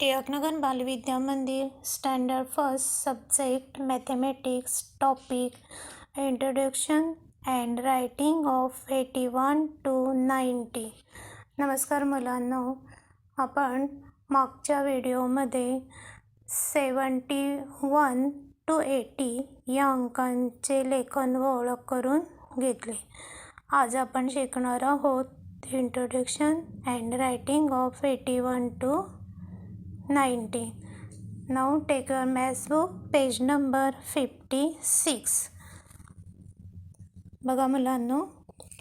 Tilaknagar Balvidya Mandir standard first subject mathematics topic introduction and writing of eighty one to ninety नमस्कार मुलांनो आपण मागच्या व्हिडिओमध्ये seventy one two eighty या अंकांचे लेखन व ओळख करून घेतले. आज आपण शिकणार आहोत introduction and writing of eighty one to ninety नऊ take your maths book page number fifty six बघा मुलांनो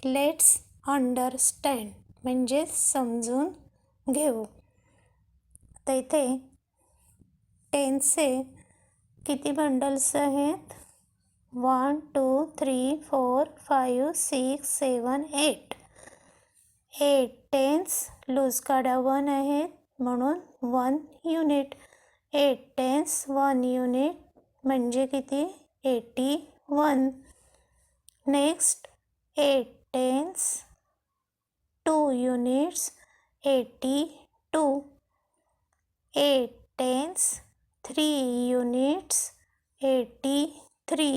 लेट्स अंडरस्टँड म्हणजे समजून घेऊ. तर इथे टेनचे किती बंडल्स आहेत? One two three four five six seven eight eight tens loose काढा वन आहेत. म्हणून one unit eight tens one unit म्हणजे किती? Eighty one. Next eight tens two units eighty two. Eight tens three units eighty three.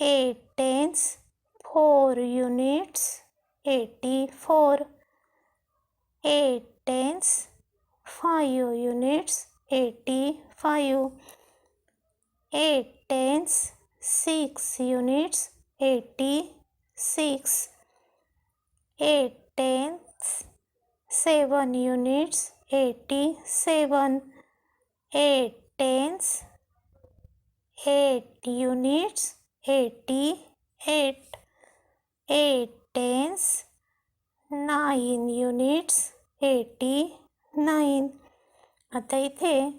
Eight tens four units eighty four. Eight tens 5 units 85 8 tens 6 units 86 8 tens 7 units 87 8 tens 8 units 88 8 tens 9 units eighty nine. आता इथे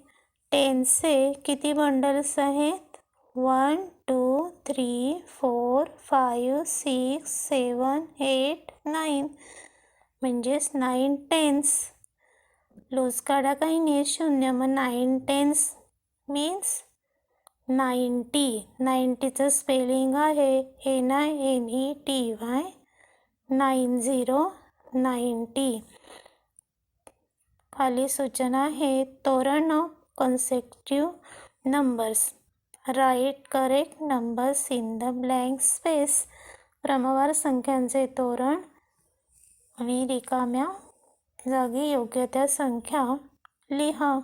टेनचे किती bundles आहेत? One two three four five six seven eight nine. म्हणजेच nine tens. Loose काढा काही नाही शून्य. मग नाईन टेन्स मीन्स नाईंटी नाईंटीचं स्पेलिंग आहे. N I N E T Y nine zero ninety खाली सूचना हे तोरण of consecutive numbers write correct numbers in the blank space क्रमवार संख्यांचे तोरण. आणि रिकाम्या जागी योग्य त्या संख्या लिहा.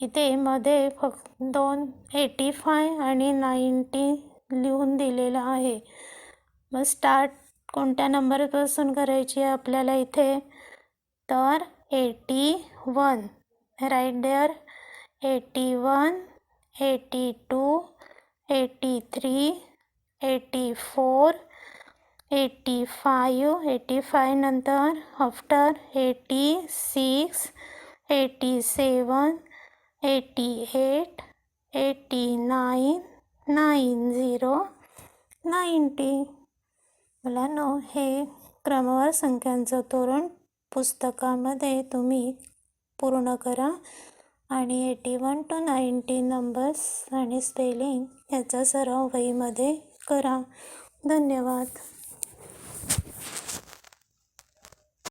इथे मध्ये फक्त दोन एटी फाय आणि नाईंटी लिहून दिलेलं आहे. मग स्टार्ट कोणत्या नंबरपासून करायची आहे आपल्याला इथे? तर eighty one. Rider eighty one eighty two eighty three eighty four eighty five eighty five नंतर after eighty six eighty seven eighty eight eighty nine nine zero ninety मुलांनो हे क्रमवार संख्यांचं तोरण पुस्तकामध्ये तुम्ही पूर्ण करा. आणि eighty one to ninety numbers आणि स्पेलिंग याचा सराव वहीमध्ये करा. धन्यवाद.